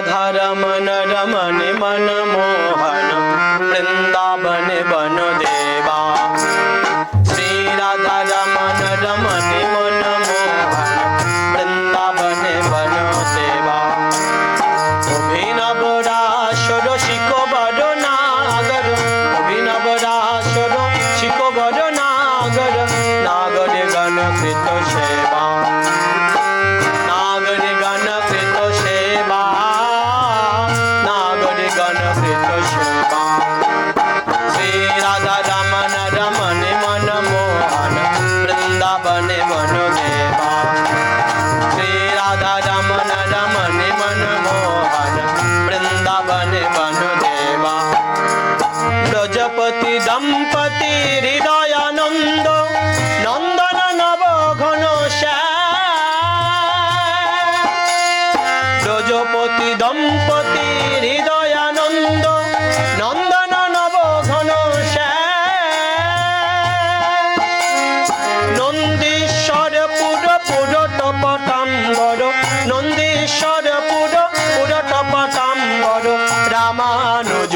राधा रमन रमन मन मोहन वृंदावन बन देवा श्री राधा रमन रमन मन मोहन वृंदावन बन देवा অভিনব রাসর শিকবর নাগর অভিনব রাসর শিকবর নাগর নাগর গণ কৃত সেবা বৃন্দাবনে বন দেবা শ্রী রাধা রমন রমন মন মোহন বৃন্দাবনে বন দেবা ব্রজপতি দম্পতি হৃদয়ানন্দ নন্দন নব ঘন ব্রজপতি দম্পতি হৃদয়ানন্দ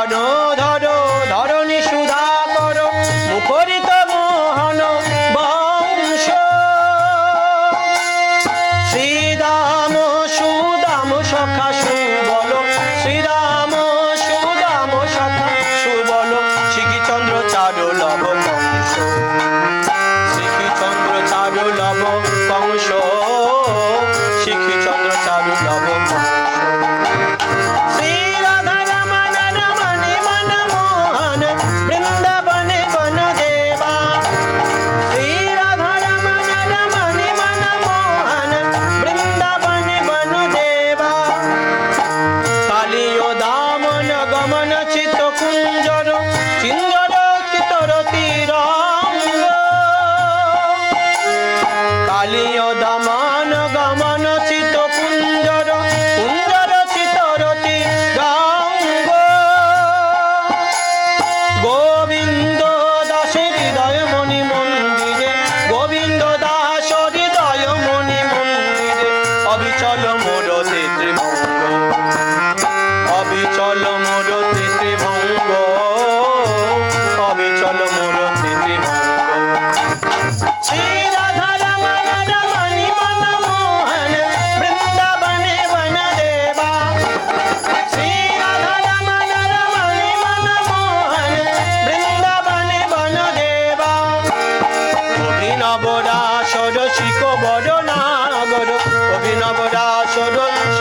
গোবর্ধন ধরো ধরণী সুধা করো মুখরিত মোহন বংশ। শ্রীদাম সুদাম সখা সুবল শ্রীরাম কালিও দামন গমন চিত কুঞ্জর কুঞ্জর চিতর তীরঙ্গ গোবিন্দ দাস হৃদয় মণি মন্দিরে, গোবিন্দ দাস হৃদয় মণি মন্দিরে, অবিচল মোর ত্রিভঙ্গ অবিচল মোর শিখ বড় নাগর অভিনব শিখ